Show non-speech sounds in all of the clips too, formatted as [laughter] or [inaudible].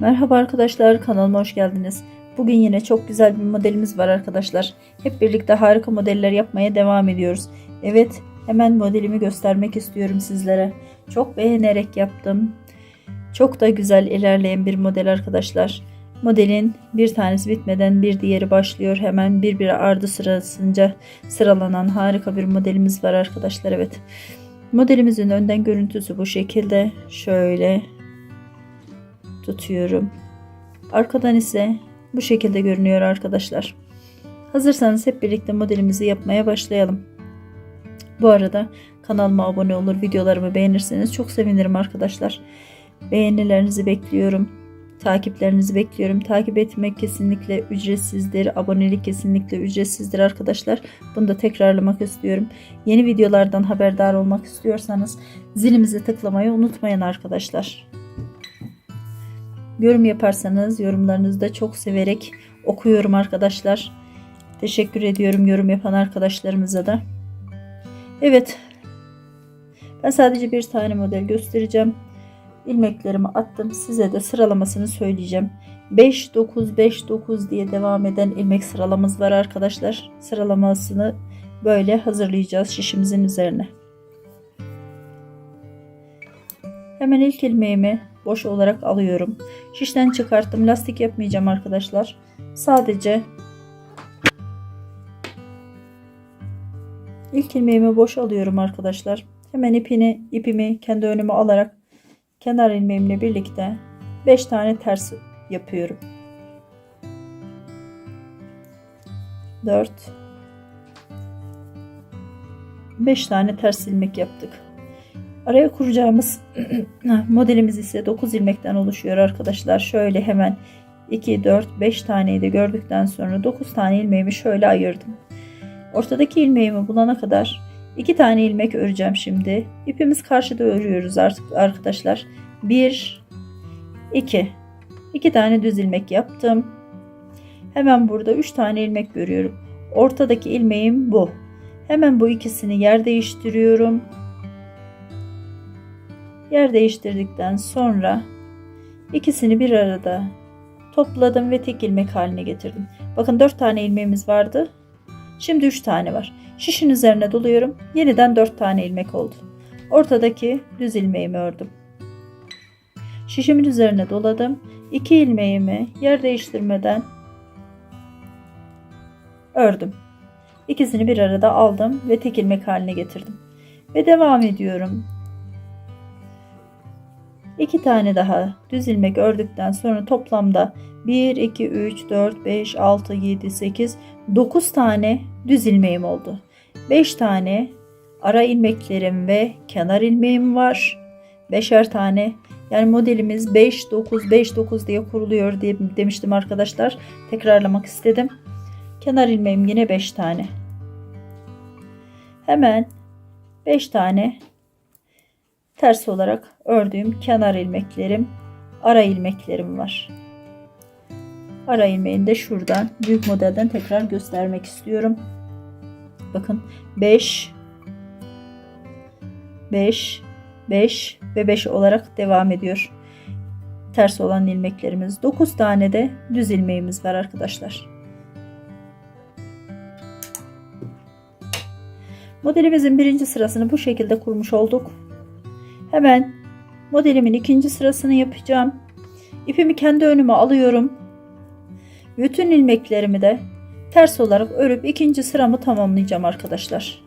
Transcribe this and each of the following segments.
Merhaba arkadaşlar kanalıma hoş geldiniz. Bugün yine çok güzel bir modelimiz var arkadaşlar. Hep birlikte harika modeller yapmaya devam ediyoruz. Evet hemen modelimi göstermek istiyorum sizlere. Çok beğenerek yaptım. Çok da güzel ilerleyen bir model arkadaşlar. Modelin bir tanesi bitmeden bir diğeri başlıyor. Hemen birbiri ardı sırasınca sıralanan harika bir modelimiz var arkadaşlar. Evet. Modelimizin önden görüntüsü bu şekilde. Şöyle tutuyorum. Arkadan ise bu şekilde görünüyor arkadaşlar. Hazırsanız hep birlikte modelimizi yapmaya başlayalım. Bu arada kanalıma abone olur, videolarımı beğenirseniz çok sevinirim arkadaşlar. Beğenilerinizi bekliyorum. Takiplerinizi bekliyorum. Takip etmek kesinlikle ücretsizdir. Abonelik kesinlikle ücretsizdir arkadaşlar. Bunu da tekrarlamak istiyorum. Yeni videolardan haberdar olmak istiyorsanız zilimizi tıklamayı unutmayın arkadaşlar. Yorum yaparsanız yorumlarınızı da çok severek okuyorum arkadaşlar. Teşekkür ediyorum yorum yapan arkadaşlarımıza da. Evet. Ben sadece bir tane model göstereceğim. İlmeklerimi attım. Size de sıralamasını söyleyeceğim. 5 9 5 9 diye devam eden ilmek sıralamamız var arkadaşlar. Sıralamasını böyle hazırlayacağız şişimizin üzerine. Hemen ilk ilmeğimi boş olarak alıyorum. Şişten çıkarttım. Lastik yapmayacağım arkadaşlar. Sadece ilk ilmeğimi boş alıyorum arkadaşlar. Hemen ipini ipimi kendi önüme alarak kenar ilmeğimle birlikte 5 tane ters yapıyorum. 4 5 tane ters ilmek yaptık. Araya kuracağımız [clears throat] modelimiz ise 9 ilmekten oluşuyor arkadaşlar. Şöyle hemen 2, 4, 5 taneyi de gördükten sonra 9 tane ilmeğimi şöyle ayırdım. Ortadaki ilmeğimi bulana kadar 2 tane ilmek öreceğim şimdi. İpimiz karşıda örüyoruz artık arkadaşlar. 1, 2. 2 tane düz ilmek yaptım. Hemen burada 3 tane ilmek görüyorum. Ortadaki ilmeğim bu. Hemen bu ikisini yer değiştiriyorum. Yer değiştirdikten sonra ikisini bir arada topladım ve tek ilmek haline getirdim. Bakın 4 tane ilmeğimiz vardı. Şimdi 3 tane var. Şişin üzerine doluyorum. Yeniden 4 tane ilmek oldu. Ortadaki düz ilmeğimi ördüm. Şişimin üzerine doladım. 2 ilmeğimi yer değiştirmeden ördüm. İkisini bir arada aldım ve tek ilmek haline getirdim. Ve devam ediyorum. 2 tane daha düz ilmek ördükten sonra toplamda 1, 2, 3, 4, 5, 6, 7, 8, 9 tane düz ilmeğim oldu. 5 tane ara ilmeklerim ve kenar ilmeğim var. 5'er tane yani modelimiz 5, 9, 5, 9 diye kuruluyor diye demiştim arkadaşlar. Tekrarlamak istedim. Kenar ilmeğim yine 5 tane. Hemen 5 tane ters olarak ördüğüm kenar ilmeklerim, ara ilmeklerim var. Ara ilmeğini de şuradan büyük modelden tekrar göstermek istiyorum. Bakın 5 5 5 ve 5 olarak devam ediyor. Ters olan ilmeklerimiz 9 tane de düz ilmeğimiz var arkadaşlar. Modelimizin birinci sırasını bu şekilde kurmuş olduk. Hemen modelimin ikinci sırasını yapacağım. İpimi kendi önüme alıyorum. Bütün ilmeklerimi de ters olarak örüp ikinci sıramı tamamlayacağım arkadaşlar.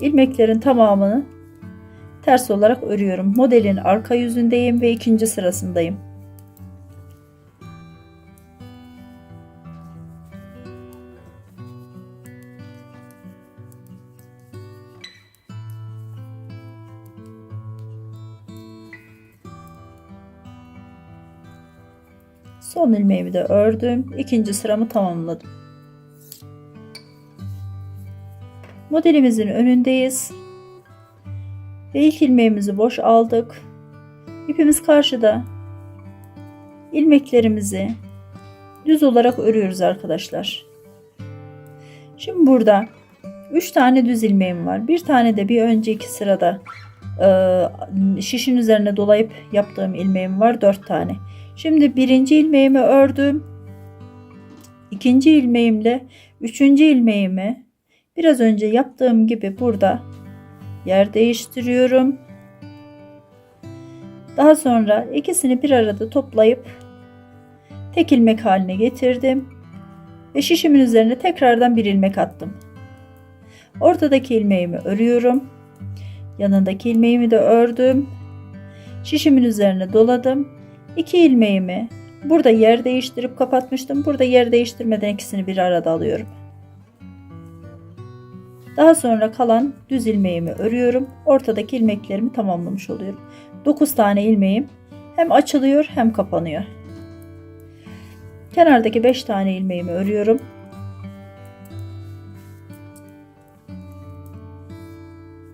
İlmeklerin tamamını ters olarak örüyorum. Modelin arka yüzündeyim ve ikinci sırasındayım. Son ilmeğimi de ördüm. İkinci sıramı tamamladım. Modelimizin önündeyiz. Ve ilk ilmeğimizi boş aldık. İpimiz karşıda. İlmeklerimizi düz olarak örüyoruz arkadaşlar. Şimdi burada 3 tane düz ilmeğim var. Bir tane de bir önceki sırada şişin üzerine dolayıp yaptığım ilmeğim var 4 tane. Şimdi birinci ilmeğimi ördüm. ikinci ilmeğimle üçüncü ilmeğimi biraz önce yaptığım gibi burada yer değiştiriyorum. Daha sonra ikisini bir arada toplayıp tek ilmek haline getirdim ve şişimin üzerine tekrardan bir ilmek attım. Ortadaki ilmeğimi örüyorum. Yanındaki ilmeğimi de ördüm. Şişimin üzerine doladım. İki ilmeğimi burada yer değiştirip kapatmıştım. Burada yer değiştirmeden ikisini bir arada alıyorum. Daha sonra kalan düz ilmeğimi örüyorum. Ortadaki ilmeklerimi tamamlamış oluyorum. 9 tane ilmeğim hem açılıyor hem kapanıyor. Kenardaki 5 tane ilmeğimi örüyorum.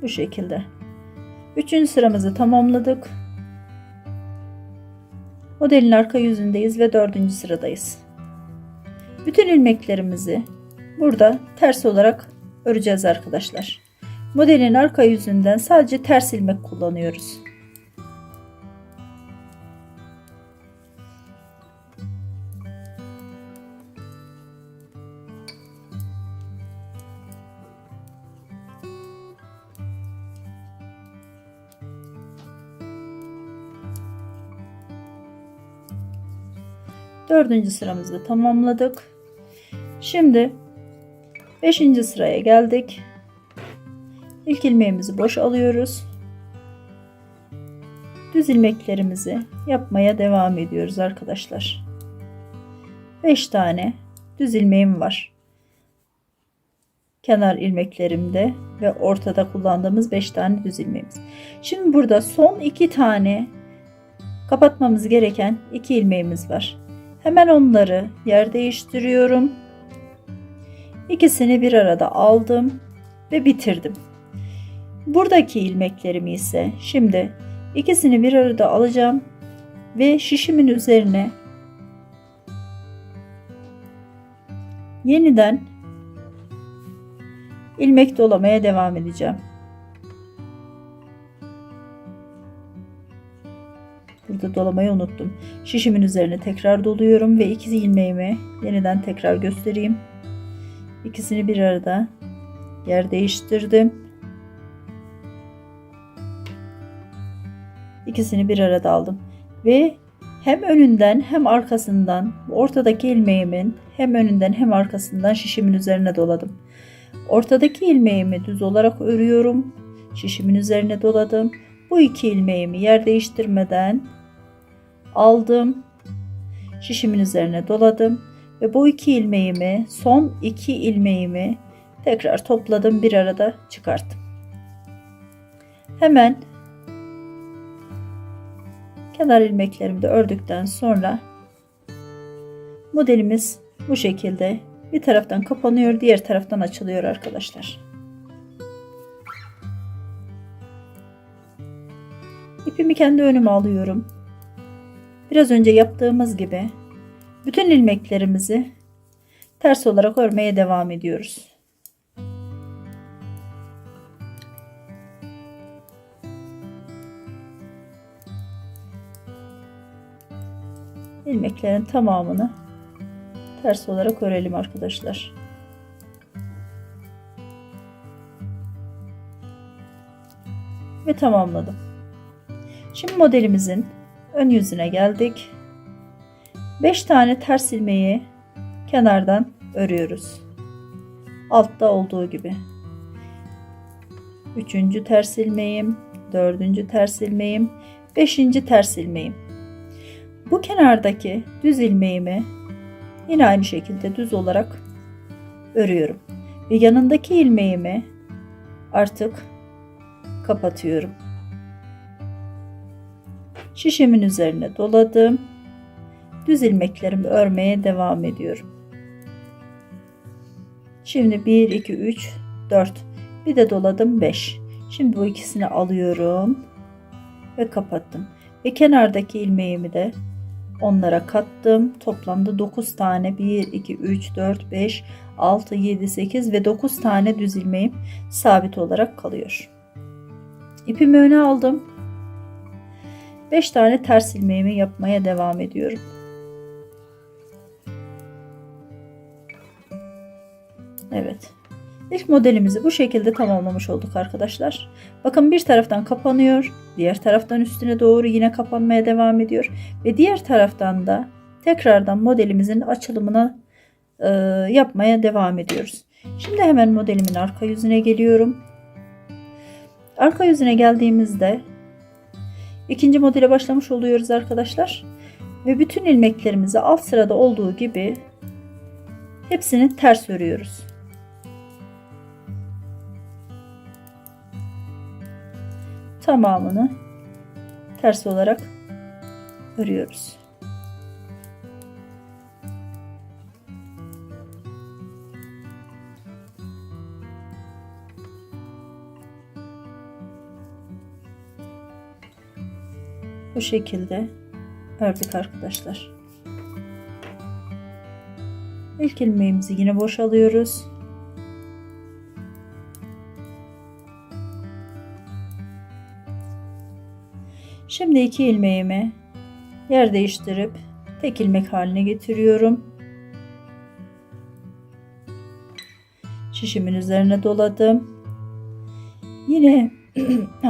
Bu şekilde. Üçüncü sıramızı tamamladık. Modelin arka yüzündeyiz ve dördüncü sıradayız. Bütün ilmeklerimizi burada ters olarak öreceğiz arkadaşlar. Modelin arka yüzünden sadece ters ilmek kullanıyoruz. Dördüncü sıramızı tamamladık. Şimdi beşinci sıraya geldik. İlk ilmeğimizi boş alıyoruz. Düz ilmeklerimizi yapmaya devam ediyoruz arkadaşlar. 5 tane düz ilmeğim var. Kenar ilmeklerimde ve ortada kullandığımız 5 tane düz ilmeğimiz. Şimdi burada son 2 tane kapatmamız gereken 2 ilmeğimiz var. Hemen onları yer değiştiriyorum. İkisini bir arada aldım ve bitirdim. Buradaki ilmeklerimi ise şimdi ikisini bir arada alacağım ve şişimin üzerine yeniden ilmek dolamaya devam edeceğim. Burada dolamayı unuttum. Şişimin üzerine tekrar doluyorum ve iki ilmeğimi yeniden tekrar göstereyim. İkisini bir arada yer değiştirdim. İkisini bir arada aldım ve hem önünden hem arkasından ortadaki ilmeğimin hem önünden hem arkasından şişimin üzerine doladım. Ortadaki ilmeğimi düz olarak örüyorum. Şişimin üzerine doladım. Bu iki ilmeğimi yer değiştirmeden aldım. Şişimin üzerine doladım ve bu iki ilmeğimi, son iki ilmeğimi tekrar topladım, bir arada çıkarttım. Hemen kenar ilmeklerimi de ördükten sonra modelimiz bu şekilde bir taraftan kapanıyor, diğer taraftan açılıyor arkadaşlar. İpimi kendi önüme alıyorum. Biraz önce yaptığımız gibi bütün ilmeklerimizi ters olarak örmeye devam ediyoruz. ilmeklerin tamamını ters olarak örelim arkadaşlar. Ve tamamladım. Şimdi modelimizin ön yüzüne geldik. 5 tane ters ilmeği kenardan örüyoruz. Altta olduğu gibi. Üçüncü ters ilmeğim, dördüncü ters ilmeğim, beşinci ters ilmeğim. Bu kenardaki düz ilmeğimi yine aynı şekilde düz olarak örüyorum. Ve yanındaki ilmeğimi artık kapatıyorum. Şişemin üzerine doladım. Düz ilmeklerimi örmeye devam ediyorum. Şimdi 1, 2, 3, 4. Bir de doladım 5. Şimdi bu ikisini alıyorum ve kapattım. Ve kenardaki ilmeğimi de onlara kattım. Toplamda 9 tane 1, 2, 3, 4, 5, 6, 7, 8 ve 9 tane düz ilmeğim sabit olarak kalıyor. ipimi öne aldım. 5 tane ters ilmeğimi yapmaya devam ediyorum. Evet. İlk modelimizi bu şekilde tamamlamış olduk arkadaşlar. Bakın bir taraftan kapanıyor. Diğer taraftan üstüne doğru yine kapanmaya devam ediyor. Ve diğer taraftan da tekrardan modelimizin açılımını e, yapmaya devam ediyoruz. Şimdi hemen modelimin arka yüzüne geliyorum. Arka yüzüne geldiğimizde ikinci modele başlamış oluyoruz arkadaşlar. Ve bütün ilmeklerimizi alt sırada olduğu gibi hepsini ters örüyoruz. Tamamını ters olarak örüyoruz. Bu şekilde ördük arkadaşlar. İlk ilmeğimizi yine boşalıyoruz. Şimdi iki ilmeğimi yer değiştirip tek ilmek haline getiriyorum. Şişimin üzerine doladım. Yine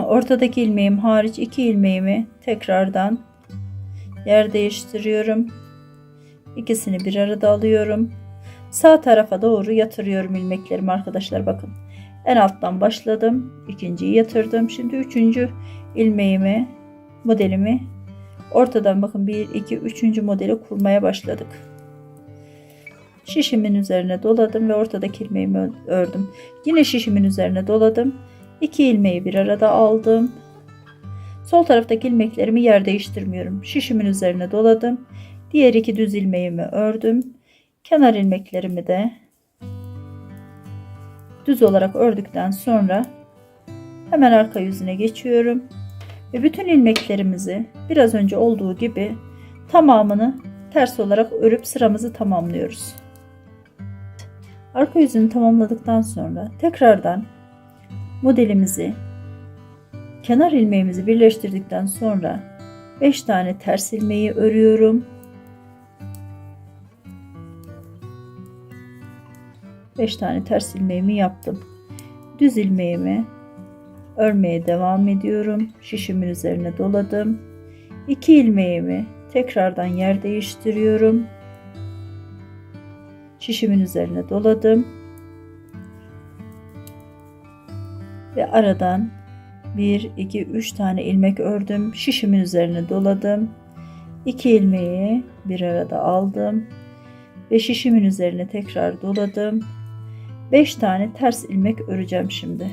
ortadaki ilmeğim hariç iki ilmeğimi tekrardan yer değiştiriyorum. İkisini bir arada alıyorum. Sağ tarafa doğru yatırıyorum ilmeklerimi arkadaşlar bakın. En alttan başladım. ikinciyi yatırdım. Şimdi üçüncü ilmeğimi modelimi ortadan bakın 1 2 3. modeli kurmaya başladık. Şişimin üzerine doladım ve ortadaki ilmeğimi ördüm. Yine şişimin üzerine doladım. 2 ilmeği bir arada aldım. Sol taraftaki ilmeklerimi yer değiştirmiyorum. Şişimin üzerine doladım. Diğer iki düz ilmeğimi ördüm. Kenar ilmeklerimi de düz olarak ördükten sonra hemen arka yüzüne geçiyorum. Ve bütün ilmeklerimizi biraz önce olduğu gibi tamamını ters olarak örüp sıramızı tamamlıyoruz. Arka yüzünü tamamladıktan sonra tekrardan modelimizi kenar ilmeğimizi birleştirdikten sonra 5 tane ters ilmeği örüyorum. 5 tane ters ilmeğimi yaptım. Düz ilmeğimi örmeye devam ediyorum. Şişimin üzerine doladım. 2 ilmeğimi tekrardan yer değiştiriyorum. Şişimin üzerine doladım. Ve aradan 1 2 3 tane ilmek ördüm. Şişimin üzerine doladım. 2 ilmeği bir arada aldım ve şişimin üzerine tekrar doladım. 5 tane ters ilmek öreceğim şimdi.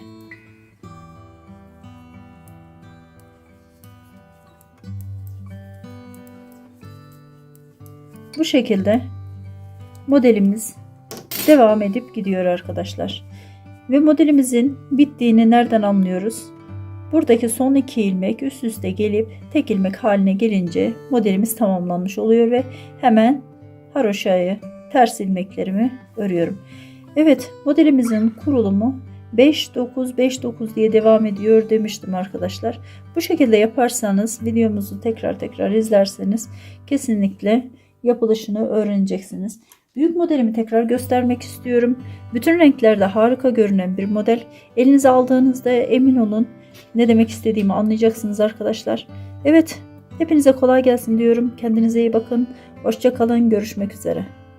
Bu şekilde modelimiz devam edip gidiyor arkadaşlar. Ve modelimizin bittiğini nereden anlıyoruz? Buradaki son iki ilmek üst üste gelip tek ilmek haline gelince modelimiz tamamlanmış oluyor ve hemen haroşayı ters ilmeklerimi örüyorum. Evet modelimizin kurulumu 5-9-5-9 diye devam ediyor demiştim arkadaşlar. Bu şekilde yaparsanız videomuzu tekrar tekrar izlerseniz kesinlikle yapılışını öğreneceksiniz. Büyük modelimi tekrar göstermek istiyorum. Bütün renklerde harika görünen bir model. Elinize aldığınızda emin olun ne demek istediğimi anlayacaksınız arkadaşlar. Evet hepinize kolay gelsin diyorum. Kendinize iyi bakın. Hoşçakalın. Görüşmek üzere.